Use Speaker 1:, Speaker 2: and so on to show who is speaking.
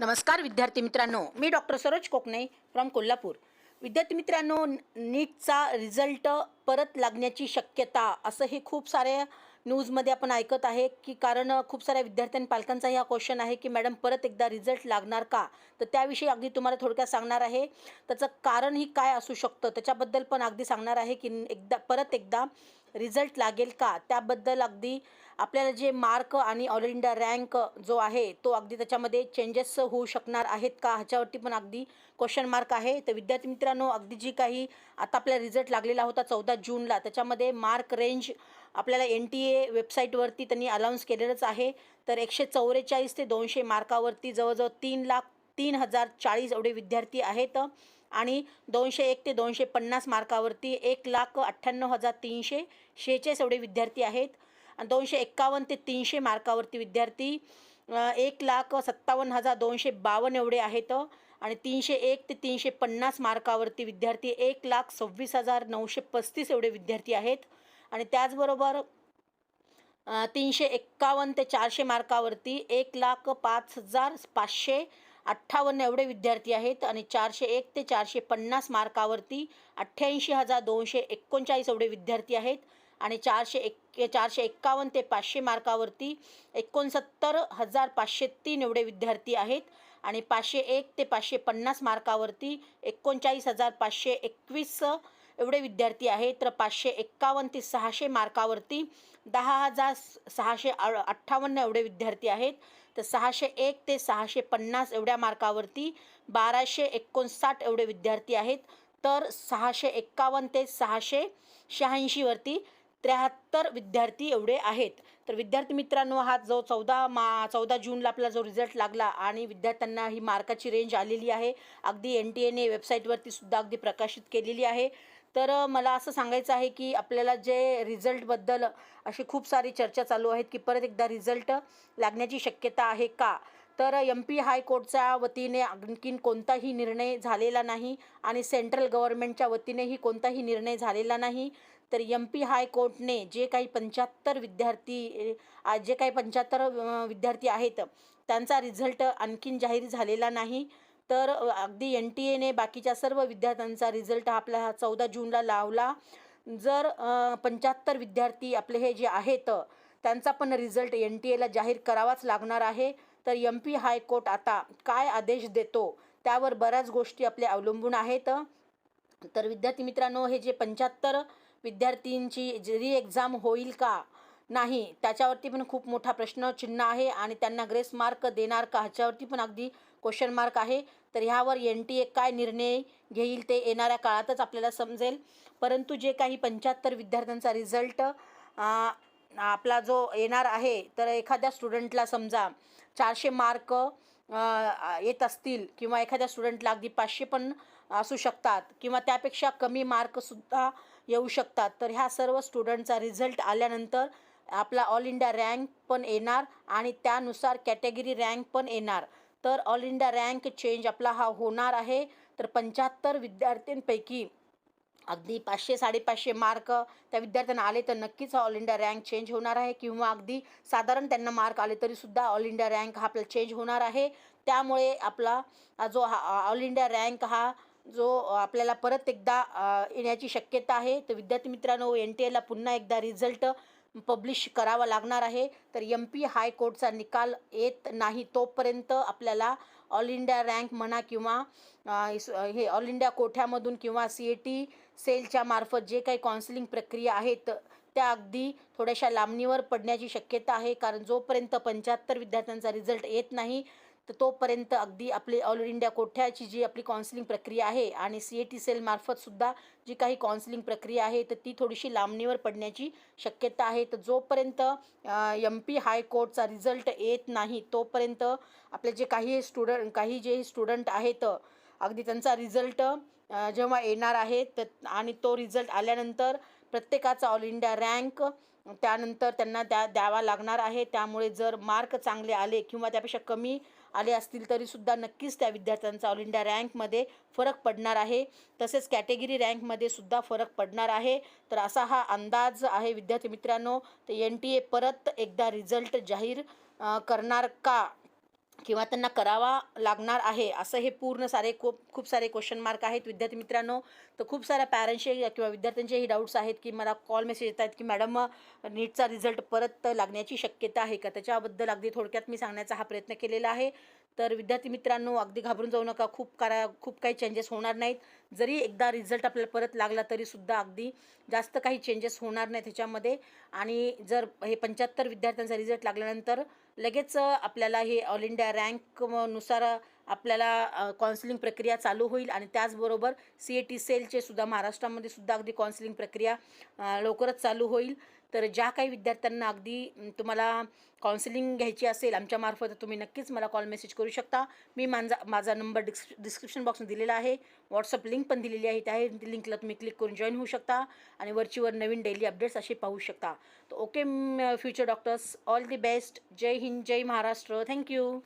Speaker 1: नमस्कार विद्यार्थी मित्रांनो. मी डॉक्टर सरोज कोकणे फ्रॉम कोल्हापूर. विद्यार्थी मित्रांनो नीटचा रिझल्ट परत लागण्याची शक्यता असं हे खूप साऱ्या न्यूजमध्ये आपण ऐकत आहे की कारण खूप साऱ्या विद्यार्थ्यांनी पालकांचा हा क्वेश्चन आहे की मॅडम परत एकदा रिझल्ट लागणार का? तर त्याविषयी अगदी तुम्हाला थोडक्यात सांगणार आहे. त्याचं कारण ही काय असू शकतं त्याच्याबद्दल पण अगदी सांगणार आहे की एकदा परत एकदा रिझल्ट लागेल का? त्याबद्दल अगदी आपल्याला जे मार्क आणि ऑल इंडिया रँक जो आहे तो अगदी त्याच्यामध्ये चेंजेस होऊ शकणार आहेत का? ह्याच्यावरती पण अगदी क्वेश्चन मार्क आहे. तर विद्यार्थी मित्रांनो अगदी जी काही आता आपला रिझल्ट लागलेला होता चौदा जूनला त्याच्यामध्ये मार्क रेंज आपल्याला एन टी ए वेबसाईटवरती त्यांनी अनाऊन्स केलेलंच आहे. तर एकशे चौवेचाळीस ते दोनशे मार्कावरती जवळजवळ तीन लाख तीन हजार चाळीस एवढे विद्यार्थी आहेत. आणि दोनशे एक ते दोनशे पन्नास मार्कावरती एक लाख अठ्ठ्याण्णव हजार तीनशे शेहेचाळीस एवढे विद्यार्थी आहेत. आणि दोनशे एक्कावन्न ते तीनशे मार्कावरती विद्यार्थी एक लाख सत्तावन्न हजार दोनशे बावन्न एवढे आहेत. आणि तीनशे एक ते तीनशे पन्नास मार्कावरती विद्यार्थी एक लाख सव्वीस हजार नऊशे पस्तीस एवढे विद्यार्थी आहेत. आणि त्याचबरोबर तीनशे एक्कावन्न ते चारशे मार्कावरती एक लाख पाच हजार पाचशे अठ्ठावन्न एवढे विद्यार्थी आहेत. आणि चारशे एक ते चारशे पन्नास मार्कावरती अठ्ठ्याऐंशी हजार दोनशे एकोणचाळीस एवढे विद्यार्थी आहेत. आणि चारशे एक चारशे एक्कावन्न ते पाचशे मार्कावरती एकोणसत्तर हजार पाचशे तीन एवढे विद्यार्थी आहेत. आणि पाचशे एक ते पाचशे पन्नास मार्कावरती एकोणचाळीस हजार पाचशे एकवीस एवढे विद्यार्थी आहेत. तर पाचशे एक्कावन्न ते सहाशे मार्कावरती दहा हजार सहाशे अठ्ठावन्न एवढे विद्यार्थी आहेत. तर सहाशे एक ते सहाशे पन्नास एवढ्या मार्कावरती बाराशे एकोणसाठ एवढे विद्यार्थी आहेत. तर सहाशे एक्कावन्न ते सहाशे शहाऐंशीवरती त्र्याहत्तर विद्यार्थी एवढे आहेत. तर विद्यार्थी मित्रांनो हा जो चौदा मा चौदा जूनला आपला जो रिझल्ट लागला आणि विद्यार्थ्यांना ही मार्काची रेंज आलेली आहे. अगदी एन टी एने वेबसाईटवरती सुद्धा अगदी प्रकाशित केलेली आहे. तर मला असं सांगायचं आहे की आपल्याला जे रिझल्टबद्दल अशी खूप सारी चर्चा चालू आहेत की परत एकदा रिझल्ट लागण्याची शक्यता आहे का? तर एम पी हायकोर्टच्या वतीने आणखीन कोणताही निर्णय झालेला नाही आणि सेंट्रल गव्हर्नमेंटच्या वतीनेही कोणताही निर्णय झालेला नाही. तर एम पी हायकोर्टने जे काही पंच्याहत्तर विद्यार्थी जे काही पंच्याहत्तर विद्यार्थी आहेत त्यांचा रिझल्ट आणखीन जाहीर झालेला नाही. तर अगदी एन टी एने बाकीच्या सर्व विद्यार्थ्यांचा रिझल्ट हा आपला हा चौदा जूनला लावला. जर पंच्याहत्तर विद्यार्थी आपले हे जे आहेत त्यांचा पण रिझल्ट एन टी एला जाहीर करावाच लागणार आहे. तर एम पी हायकोर्ट आता काय आदेश देतो त्यावर बऱ्याच गोष्टी आपल्या अवलंबून आहेत. तर विद्यार्थी मित्रांनो हे जे पंच्याहत्तर विद्यार्थींची री एक्झाम होईल का? नाही त्याच्यावरती पण खूप मोठा प्रश्नचिन्ह आहे आणि त्यांना ग्रेस मार्क देणार का ह्याच्यावरती पण अगदी क्वेश्चन मार्क आहे. तर ह्यावर एन टी ए काय निर्णय घेईल ते येणाऱ्या काळातच आपल्याला समजेल. परंतु जे काही पंच्याहत्तर विद्यार्थ्यांचा रिझल्ट आपला जो येणार आहे तर एखाद्या स्टुडंटला समजा चारशे मार्क येत असतील किंवा एखाद्या स्टुडंटला अगदी पाचशे पण असू शकतात किंवा त्यापेक्षा कमी मार्कसुद्धा येऊ शकतात. तर ह्या सर्व स्टुडंटचा रिझल्ट आल्यानंतर आपला ऑल इंडिया रँक पण येणार आणि त्यानुसार कॅटेगरी रँक पण येणार. तर ऑल इंडिया रँक चेंज आपला हा होणार आहे. तर पंच्याहत्तर विद्यार्थ्यांपैकी अगदी पाचशे साडेपाचशे मार्क त्या विद्यार्थ्यांना आले तर नक्कीच ऑल इंडिया रँक चेंज होणार आहे किंवा अगदी साधारण त्यांना मार्क आले तरीसुद्धा ऑल इंडिया रँक हा आपला चेंज होणार आहे. त्यामुळे आपला जो हा ऑल इंडिया रँक हा जो आपल्याला परत एकदा येण्याची शक्यता आहे. तर विद्यार्थी मित्रांनो एन टी एला पुन्हा एकदा रिझल्ट पब्लिश करावा लागणार आहे. तर एम पी हायकोर्टचा निकाल येत नाही तोपर्यंत आपल्याला ऑल इंडिया रँक म्हणा किंवा हे ऑल इंडिया कोठ्यामधून किंवा सी ए टी सेलच्या मार्फत जे काही काउन्सिलिंग प्रक्रिया आहेत त्या अगदी थोड्याशा लांबणीवर पडण्याची शक्यता आहे. कारण जोपर्यंत पंच्याहत्तर विद्यार्थ्यांचा रिझल्ट येत नाही तर तोपर्यंत अगदी आपली ऑल इंडिया कोठ्याची जी आपली काउन्सिलिंग प्रक्रिया आहे आणि सी ए टी सेलमार्फतसुद्धा जी काही काउन्सिलिंग प्रक्रिया आहे तर ती थोडीशी लांबणीवर पडण्याची शक्यता आहे. तर जोपर्यंत एम पी हायकोर्टचा रिझल्ट येत नाही तोपर्यंत आपले जे काही स्टुडंट काही जे स्टुडंट आहेत अगदी त्यांचा रिझल्ट जेव्हा येणार आहे तर आणि तो रिझल्ट आल्यानंतर प्रत्येकाचा ऑल इंडिया रँक त्यानंतर त्यांना द्या द्यावा लागणार आहे. त्यामुळे जर मार्क चांगले आले किंवा त्यापेक्षा कमी आले असतील तरीसुद्धा नक्कीच त्या विद्यार्थ्यांचा ऑल इंडिया रँकमध्ये फरक पडणार आहे. तसेच कॅटेगरी रँकमध्ये सुद्धा फरक पडणार आहे. तर असा हा अंदाज आहे विद्यार्थी मित्रांनो. तर एन टी ए परत एकदा रिझल्ट जाहीर करणार का? किंवा त्यांना करावा लागणार आहे असं हे पूर्ण सारे खूप खूप सारे क्वेश्चन मार्क आहेत. विद्यार्थी मित्रांनो तर खूप साऱ्या पॅरेंट्सचे किंवा विद्यार्थ्यांचेही डाऊट्स आहेत की मला कॉल मेसेज येत आहेत की मॅडम नीटचा रिझल्ट परत लागण्याची शक्यता आहे का? त्याच्याबद्दल अगदी थोडक्यात मी सांगण्याचा हा प्रयत्न केलेला आहे. तर विद्यार्थी मित्रांनो अगदी घाबरून जाऊ नका. खूप करा खूप काही चेंजेस होणार नाहीत. जरी एकदा रिझल्ट आपल्याला परत लागला तरीसुद्धा अगदी जास्त काही चेंजेस होणार नाहीत ह्याच्यामध्ये. आणि जर हे पंच्याहत्तर विद्यार्थ्यांचा रिझल्ट लागल्यानंतर लगेच आपल्याला हे ऑल इंडिया रँकनुसार आपल्याला काउन्सिलिंग प्रक्रिया चालू होईल आणि त्याचबरोबर सी ए टी सेलचे सुद्धा महाराष्ट्रामध्ये सुद्धा अगदी काउन्सिलिंग प्रक्रिया लवकरच चालू होईल. तर ज्या काही विद्यार्थ्यांना अगदी तुम्हाला काउन्सिलिंग घ्यायची असेल आमच्यामार्फत तुम्ही नक्कीच मला कॉल मेसेज करू शकता. मी माझा माझा नंबर डिस्क डिस्क्रिप्शन बॉक्समध्ये दिलेला आहे. व्हॉट्सअप लिंक पण दिलेली आहे त्या लिंकला तुम्ही क्लिक करून जॉईन होऊ शकता आणि वरचीवर नवीन डेली अपडेट्स असे पाहू शकता. तर okay future doctors all the best Jai Hind Jai Maharashtra. Thank you